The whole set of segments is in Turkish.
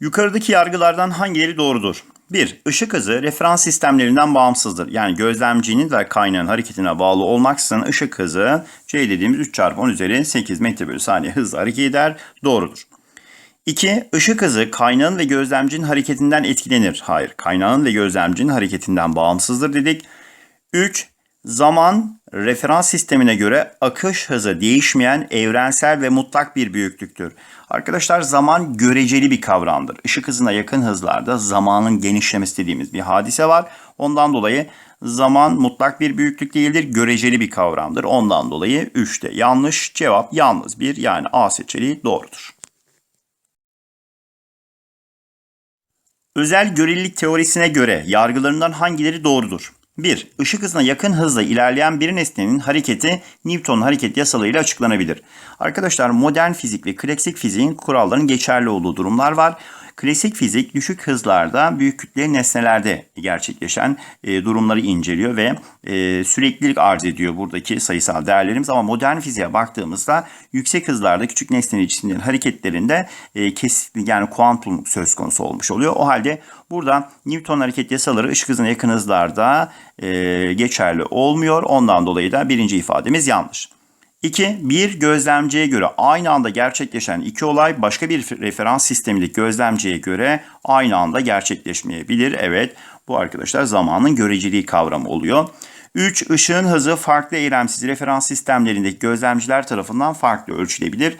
Yukarıdaki yargılardan hangileri doğrudur? 1. Işık hızı referans sistemlerinden bağımsızdır. Yani gözlemcinin ve kaynağın hareketine bağlı olmaksızın ışık hızı C dediğimiz 3 çarpı 10 üzeri 8 metre bölü saniye hızla hareket eder. Doğrudur. 2. Işık hızı kaynağın ve gözlemcinin hareketinden etkilenir. Hayır, kaynağın ve gözlemcinin hareketinden bağımsızdır dedik. 3. Zaman referans sistemine göre akış hızı değişmeyen evrensel ve mutlak bir büyüklüktür. Arkadaşlar zaman göreceli bir kavramdır. Işık hızına yakın hızlarda zamanın genişlemesi dediğimiz bir hadise var. Ondan dolayı zaman mutlak bir büyüklük değildir, göreceli bir kavramdır. Ondan dolayı 3'te yanlış cevap yalnız bir yani A seçeneği doğrudur. Özel görelilik teorisine göre yargılarından hangileri doğrudur? 1. Işık hızına yakın hızla ilerleyen bir nesnenin hareketi Newton'un hareket yasalarıyla açıklanabilir. Arkadaşlar modern fizik ve klasik fiziğin kurallarının geçerli olduğu durumlar var. Klasik fizik düşük hızlarda büyük kütleli nesnelerde gerçekleşen e, durumları inceliyor ve e, süreklilik arz ediyor buradaki sayısal değerlerimiz. Ama modern fiziğe baktığımızda yüksek hızlarda küçük nesnenin cisimlerin hareketlerinde e, kesinlik yani kuantumluk söz konusu olmuş oluyor. O halde burada Newton hareket yasaları ışık hızına yakın hızlarda e, geçerli olmuyor. Ondan dolayı da birinci ifademiz yanlış. 2. Bir gözlemciye göre aynı anda gerçekleşen iki olay başka bir referans sistemindeki gözlemciye göre aynı anda gerçekleşmeyebilir. Evet bu arkadaşlar zamanın göreceliği kavramı oluyor. 3. Işığın hızı farklı eylemsiz referans sistemlerindeki gözlemciler tarafından farklı ölçülebilir.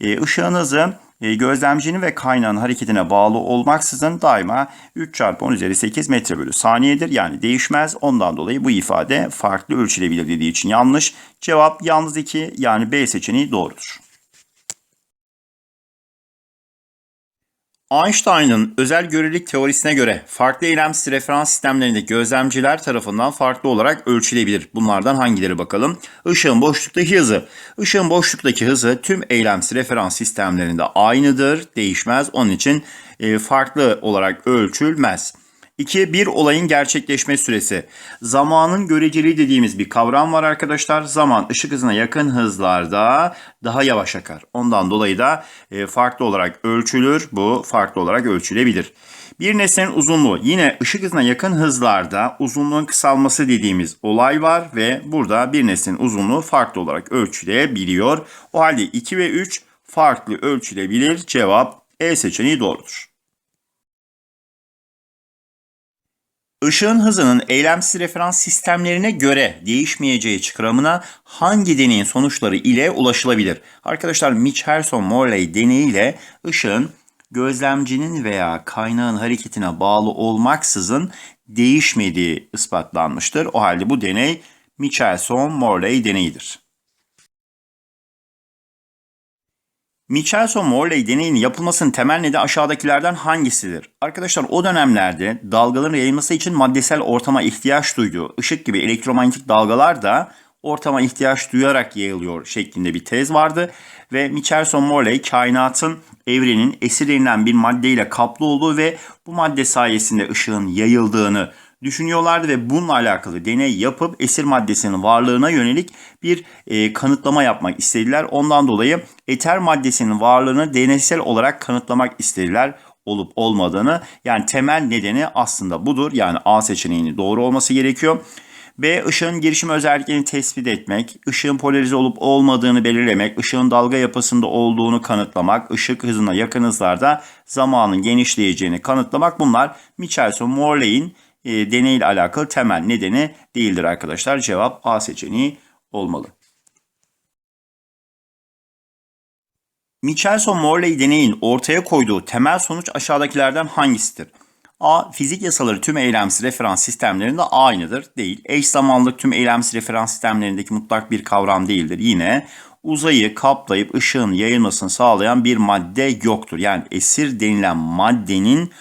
Işığın hızı e, gözlemcinin ve kaynağın hareketine bağlı olmaksızın daima 3 çarpı 10 üzeri 8 metre bölü saniyedir. Yani değişmez. Ondan dolayı bu ifade farklı ölçülebilir dediği için yanlış. Cevap yalnız 2 yani B seçeneği doğrudur. Einstein'ın özel görelilik teorisine göre farklı eylemsiz referans sistemlerindeki gözlemciler tarafından farklı olarak ölçülebilir. Bunlardan hangileri bakalım? Işığın boşluktaki hızı. Işığın boşluktaki hızı tüm eylemsiz referans sistemlerinde aynıdır, değişmez. Onun için e, farklı olarak ölçülmez. 2. Bir olayın gerçekleşme süresi. Zamanın göreceliği dediğimiz bir kavram var arkadaşlar. Zaman ışık hızına yakın hızlarda daha yavaş akar. Ondan dolayı da e, farklı olarak ölçülür. Bu farklı olarak ölçülebilir. Bir nesnenin uzunluğu yine ışık hızına yakın hızlarda uzunluğun kısalması dediğimiz olay var ve burada bir nesnenin uzunluğu farklı olarak ölçülebiliyor. O halde 2 ve 3 farklı ölçülebilir. Cevap E seçeneği doğrudur. Işığın hızının eylemsiz referans sistemlerine göre değişmeyeceği çıkarımına hangi deneyin sonuçları ile ulaşılabilir? Arkadaşlar Michelson-Morley deneyiyle ışığın gözlemcinin veya kaynağın hareketine bağlı olmaksızın değişmediği ispatlanmıştır. O halde bu deney Michelson-Morley deneyidir. Michelson-Morley deneyinin yapılmasının temel nedeni aşağıdakilerden hangisidir? Arkadaşlar o dönemlerde dalgaların yayılması için maddesel ortama ihtiyaç duyduğu ışık gibi elektromanyetik dalgalar da ortama ihtiyaç duyarak yayılıyor şeklinde bir tez vardı. Ve Michelson-Morley kainatın evrenin esir denilen bir maddeyle kaplı olduğu ve bu madde sayesinde ışığın yayıldığını düşünüyorlardı ve bununla alakalı deney yapıp esir maddesinin varlığına yönelik bir e, kanıtlama yapmak istediler. Ondan dolayı eter maddesinin varlığını deneysel olarak kanıtlamak istediler olup olmadığını. Yani temel nedeni aslında budur. Yani A seçeneğinin doğru olması gerekiyor. B. ışığın girişim özelliklerini tespit etmek, ışığın polarize olup olmadığını belirlemek, ışığın dalga yapısında olduğunu kanıtlamak, ışık hızına yakın hızlarda zamanın genişleyeceğini kanıtlamak bunlar Michelson-Morley'in e, deneyle alakalı temel nedeni değildir arkadaşlar. Cevap A seçeneği olmalı. Michelson-Morley deneyin ortaya koyduğu temel sonuç aşağıdakilerden hangisidir? A. Fizik yasaları tüm eylemsiz referans sistemlerinde aynıdır. Değil. Eş zamanlılık tüm eylemsiz referans sistemlerindeki mutlak bir kavram değildir. Yine uzayı kaplayıp ışığın yayılmasını sağlayan bir madde yoktur. Yani esir denilen maddenin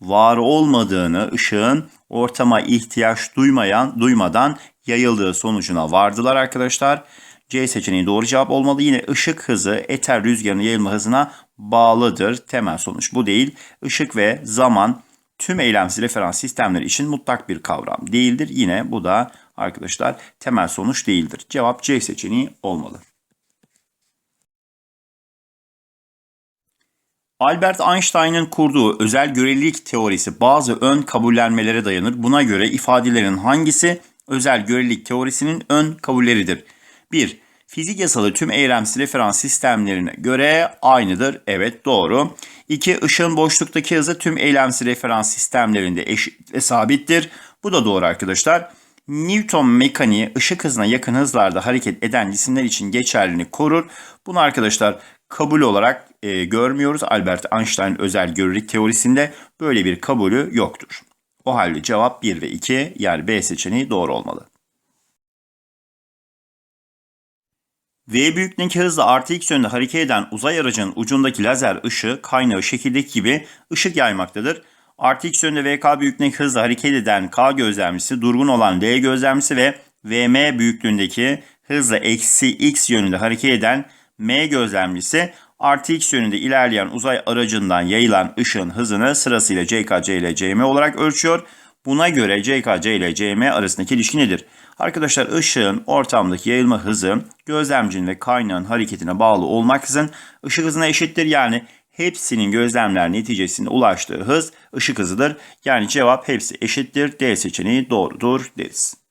var olmadığını, ışığın ortama ihtiyaç duymayan, duymadan yayıldığı sonucuna vardılar arkadaşlar. C seçeneği doğru cevap olmalı. Yine ışık hızı eter rüzgarının yayılma hızına bağlıdır. Temel sonuç bu değil. Işık ve zaman tüm eylemsiz referans sistemleri için mutlak bir kavram değildir. Yine bu da arkadaşlar temel sonuç değildir. Cevap C seçeneği olmalı. Albert Einstein'ın kurduğu özel görelilik teorisi bazı ön kabullenmelere dayanır. Buna göre ifadelerin hangisi özel görelilik teorisinin ön kabulleridir? 1. Fizik yasalı tüm eylemsi referans sistemlerine göre aynıdır. Evet doğru. 2. Işığın boşluktaki hızı tüm eylemsi referans sistemlerinde eşit ve sabittir. Bu da doğru arkadaşlar. Newton mekaniği ışık hızına yakın hızlarda hareket eden cisimler için geçerliliğini korur. Bunu arkadaşlar kabul olarak e, görmüyoruz. Albert Einstein özel görelilik teorisinde böyle bir kabulü yoktur. O halde cevap 1 ve 2 yani B seçeneği doğru olmalı. V büyüklüğündeki hızla artı x yönde hareket eden uzay aracının ucundaki lazer ışığı kaynağı şekildeki gibi ışık yaymaktadır. Artı x yönde VK büyüklüğündeki hızla hareket eden K gözlemcisi, durgun olan L gözlemcisi ve VM büyüklüğündeki hızla eksi x yönünde hareket eden M gözlemcisi artı x yönünde ilerleyen uzay aracından yayılan ışığın hızını sırasıyla CK, CL, CM olarak ölçüyor. Buna göre CK, CL, CM arasındaki ilişki nedir? Arkadaşlar ışığın ortamdaki yayılma hızı gözlemcinin ve kaynağın hareketine bağlı olmaksızın ışık hızına eşittir. Yani hepsinin gözlemler neticesinde ulaştığı hız ışık hızıdır. Yani cevap hepsi eşittir. D seçeneği doğrudur deriz.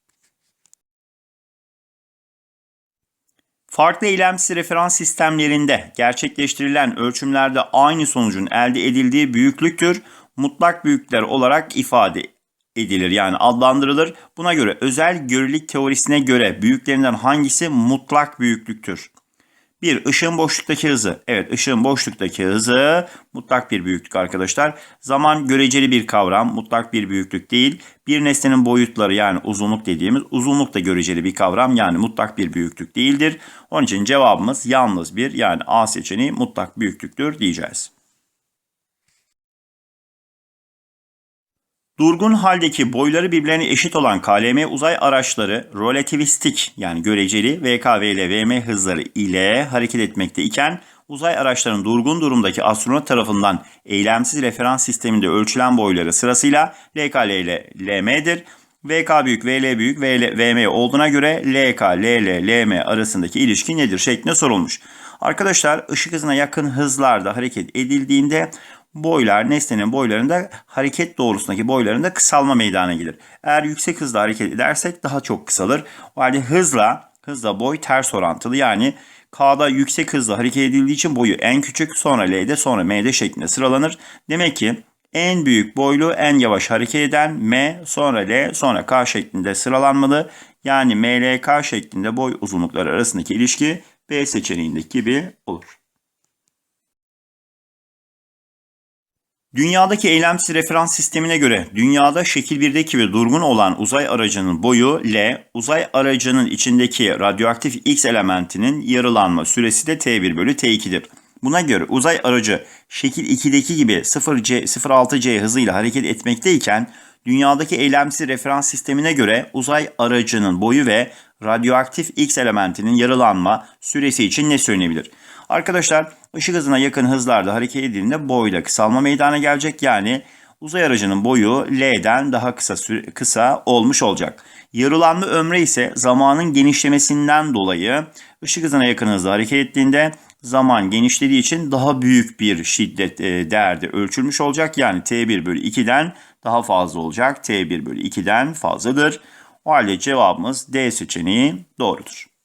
Farklı eylemsiz referans sistemlerinde gerçekleştirilen ölçümlerde aynı sonucun elde edildiği büyüklüktür. Mutlak büyükler olarak ifade edilir yani adlandırılır. Buna göre özel görelilik teorisine göre büyüklerinden hangisi mutlak büyüklüktür? Bir, ışığın boşluktaki hızı. Evet, ışığın boşluktaki hızı mutlak bir büyüklük arkadaşlar. Zaman göreceli bir kavram, mutlak bir büyüklük değil. Bir nesnenin boyutları yani uzunluk dediğimiz uzunluk da göreceli bir kavram yani mutlak bir büyüklük değildir. Onun için cevabımız yalnız bir yani A seçeneği mutlak büyüklüktür diyeceğiz. Durgun haldeki boyları birbirlerine eşit olan KLM uzay araçları relativistik yani göreceli VKVL VM hızları ile hareket etmekte iken uzay araçlarının durgun durumdaki astronot tarafından eylemsiz referans sisteminde ölçülen boyları sırasıyla LKL ile LM'dir. VK büyük, VL büyük, VL, VM olduğuna göre LK, LL, LM arasındaki ilişki nedir şeklinde sorulmuş. Arkadaşlar ışık hızına yakın hızlarda hareket edildiğinde boylar nesnenin boylarında hareket doğrusundaki boylarında kısalma meydana gelir. Eğer yüksek hızla hareket edersek daha çok kısalır. O halde hızla hızla boy ters orantılı yani K'da yüksek hızla hareket edildiği için boyu en küçük sonra L'de sonra M'de şeklinde sıralanır. Demek ki en büyük boylu en yavaş hareket eden M sonra L sonra K şeklinde sıralanmalı. Yani MLK şeklinde boy uzunlukları arasındaki ilişki B seçeneğindeki gibi olur. Dünyadaki eylemsiz referans sistemine göre dünyada şekil 1'deki ve durgun olan uzay aracının boyu L, uzay aracının içindeki radyoaktif X elementinin yarılanma süresi de T1 bölü T2'dir. Buna göre uzay aracı şekil 2'deki gibi 0C, 0.6C hızıyla hareket etmekteyken dünyadaki eylemsiz referans sistemine göre uzay aracının boyu ve radyoaktif X elementinin yarılanma süresi için ne söylenebilir? Arkadaşlar ışık hızına yakın hızlarda hareket edildiğinde boyda kısalma meydana gelecek. Yani uzay aracının boyu L'den daha kısa kısa olmuş olacak. Yarılanma ömrü ise zamanın genişlemesinden dolayı ışık hızına yakın hızda hareket ettiğinde zaman genişlediği için daha büyük bir şiddet e, değerde ölçülmüş olacak. Yani T1 bölü 2'den daha fazla olacak. T1 bölü 2'den fazladır. O halde cevabımız D seçeneği doğrudur.